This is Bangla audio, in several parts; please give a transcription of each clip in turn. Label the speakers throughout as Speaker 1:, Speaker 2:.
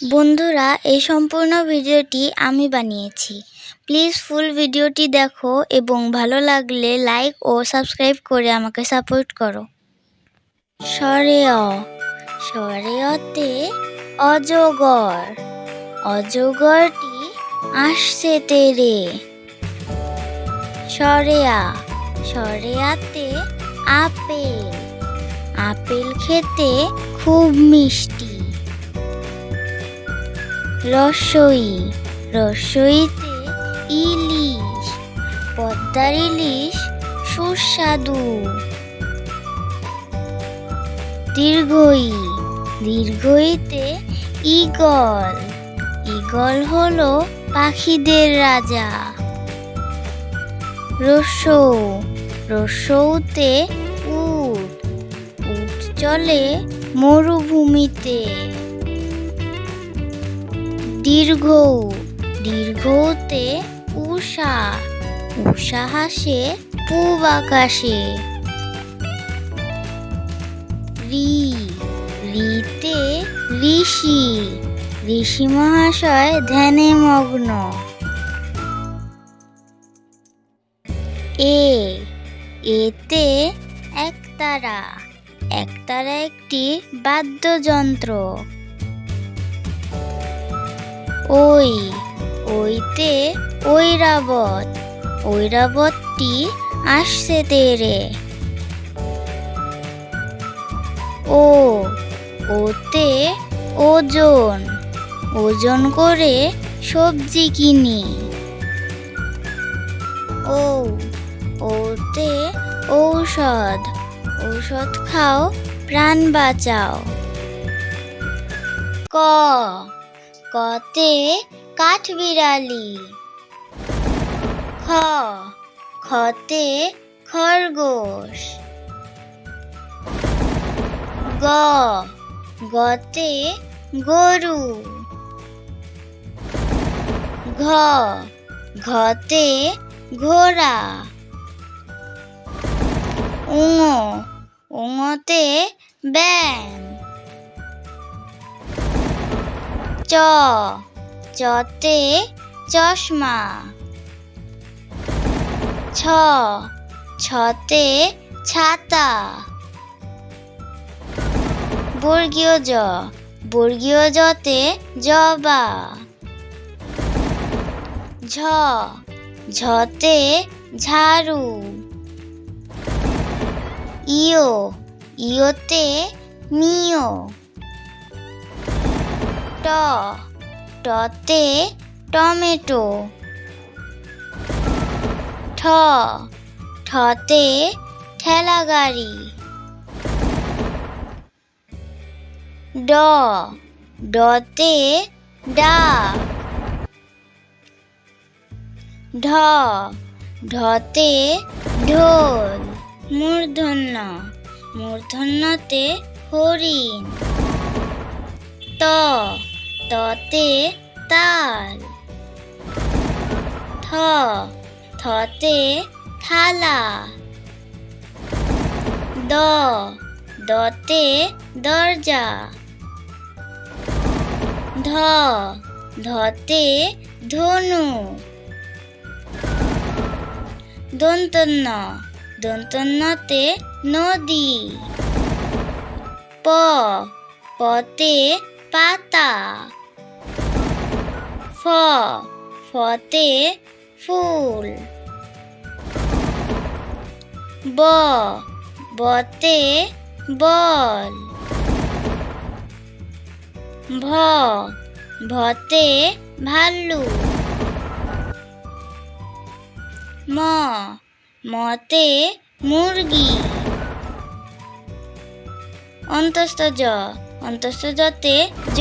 Speaker 1: বন্ধুরা, এই সম্পূর্ণ ভিডিওটি আমি বানিয়েছি। প্লিজ ফুল ভিডিওটি দেখো এবং ভালো লাগলে লাইক ও সাবস্ক্রাইব করে আমাকে সাপোর্ট করো। স্বরে অ স্বরে অতে অজগর। অজগরটি আসছে তেরে। সরেয়া, সরেয়াতে আপেল। আপেল খেতে খুব মিষ্টি। রসই, রসইতে ইলিশ, পদ্মার ইলিশ সুস্বাদু। দীর্ঘই, দীর্ঘইতে ঈগল ঈগল হলো পাখিদের রাজা। রসৌ রসৌতে উট উট চলে মরুভূমিতে। দীর্ঘ, দীর্ঘতে উষা উষা হাসে, পূব আকাশে। রি, রিতে ঋষি ঋষি মহাশয় ধ্যানে মগ্ন। এ, এতে একতারা একতারা একটি বাদ্যযন্ত্র। ওই, ওইতে ঐরাবত, ঐরাবতটি আসছে তেরে। ও, ওতে ওজন ওজন করে সবজি কিনি। ও, ওতে ঔষধ ঔষধ খাও, প্রাণ বাঁচাও। ক কতে কাঠবিড়ালি খ খতে খরগোশ। গ গতে গরু। ঘ ঘতে ঘোড়া। উঙ উঙতে ব্যাং চ। চতে চশমা। ছ। ছতে ছাতা। বর্গীয় জ। বর্গীয় জতে জবা। ঝ। ঝতে ঝাড়ু। ইও ইওতে মিও ট। টতে টমেটো। ঠ। ঠতে ঠেলা গাড়ি ড। ডতে ডাক ঢ। ঢতে ঢোল। মূর্ধন্য। মূর্ধন্যতে হরিণ। ত। ততে তাল। থ থতে থালা। দ, দতে দরজা। ধ, ধতে ধনু। দন্তন্য দন্তন্যতে নদী। প, পতে পাতা। ফতে ফুল। ব, বতে বল। ভ, ভতে ভাল্লু। ম, মতে মুরগি। অন্তস্থ জ, অন্তস্থ জতে জ।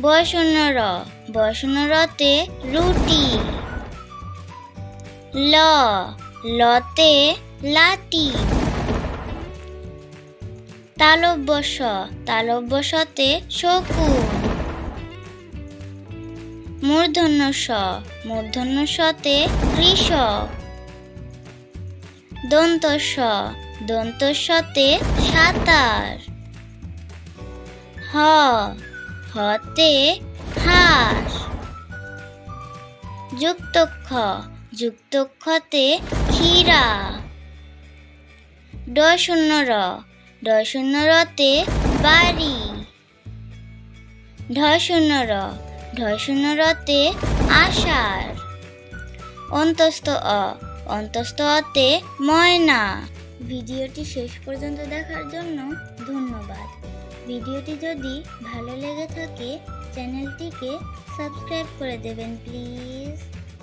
Speaker 1: বয়শূন্য র বয়শূন্য রতে রুটি। ল, লতে লাটি। তালব্যস, তালব্যসতে শকুন। মূর্ধন্য স মূর্ধন্য সতে কৃষক দন্তস্ব দন্তস্বতে সাঁতার। হ হতে হাঁস। যুক্ত খ, যুক্ত খতে ক্ষীরা ড শূন্য র, ড শূন্য রতে বাড়ি। ঢ শূন্য র, ঢ শূন্য রতে আষাঢ়। অন্তস্থ অ, অন্তস্থ অতে ময়না। ভিডিওটি শেষ পর্যন্ত দেখার জন্য ধন্যবাদ। ভিডিওটি যদি ভালো লেগে থাকে চ্যানেলটিকে সাবস্ক্রাইব করে দেবেন প্লিজ।